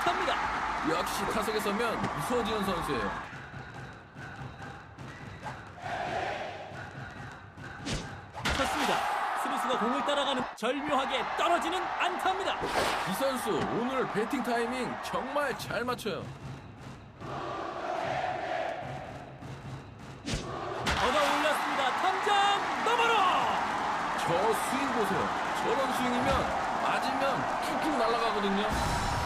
안타입니다. 역시 타석에 서면 무서워지는 선수예요. 쳤습니다. 수비수가 공을 따라가는 절묘하게 떨어지는 안타입니다. 이 선수 오늘 배팅 타이밍 정말 잘 맞춰요. 얻어 올렸습니다. 탐장 너머로 저 스윙 보세요. 저런 스윙이면 맞으면 툭툭 날아가거든요.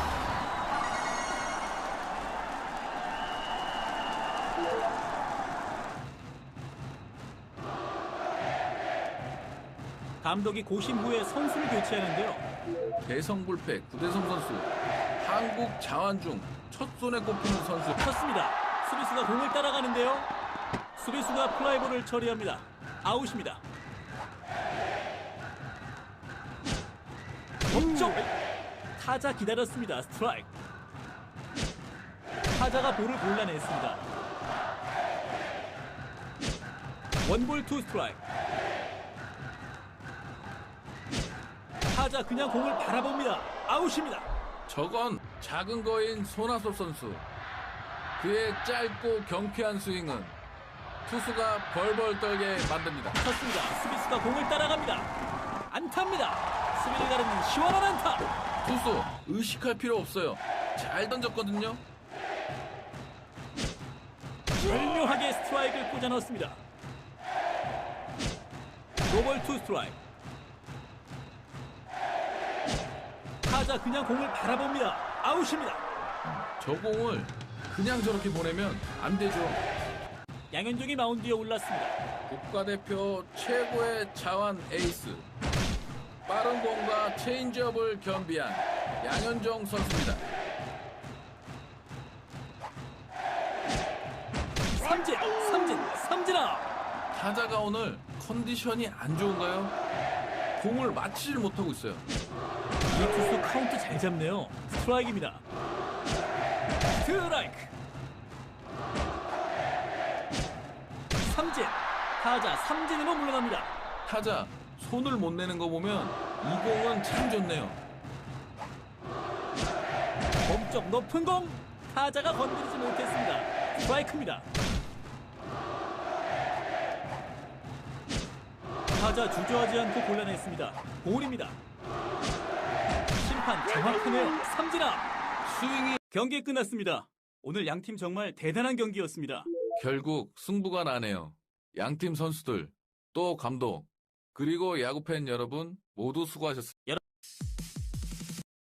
감독이 고심 후에 선수를 교체하는데요. 대성불패 구대성 선수 한국 자완 중 첫 손에 꼽히는 선수 쳤습니다. 수비수가 공을 따라가는데요. 수비수가 플라이볼을 처리합니다. 아웃입니다. 멈쪽 타자 기다렸습니다. 스트라이크. 타자가 볼을 골라냈습니다. 원볼 투 스트라이크. 타자 그냥 공을 바라봅니다. 아웃입니다. 저건 작은 거인 손아섭 선수 그의 짧고 경쾌한 스윙은 투수가 벌벌 떨게 만듭니다. 쳤습니다. 수비수가 공을 따라갑니다. 안타입니다. 수비를 가르는 시원한 안타. 투수 의식할 필요 없어요. 잘 던졌거든요. 절묘하게 스트라이크를 꽂아 넣었습니다. 노볼 투 스트라이크. 타자 그냥 공을 바라봅니다. 아웃입니다. 저 공을 그냥 저렇게 보내면 안 되죠. 양현종이 마운드에 올랐습니다. 국가대표 최고의 자완 에이스 빠른 공과 체인지업을 겸비한 양현종 선수입니다. 삼진, 삼진, 삼진아. 타자가 오늘 컨디션이 안 좋은가요? 공을 맞히질 못하고 있어요. 이 투수 카운트 잘 잡네요. 스트라이크입니다. 스트라이크. 삼진. 타자 삼진으로 물러납니다. 타자 손을 못 내는 거 보면 이 공은 참 좋네요. 몸쪽 높은 공 타자가 건드리지 못했습니다. 스트라이크입니다. 타자 주저하지 않고 골라냈습니다. 볼입니다. 심판 정확하네요. 삼진아 스윙이 경기 끝났습니다. 오늘 양 팀 정말 대단한 경기였습니다. 결국 승부가 나네요. 양팀 선수들 또 감독 그리고 야구 팬 여러분 모두 수고하셨습니다.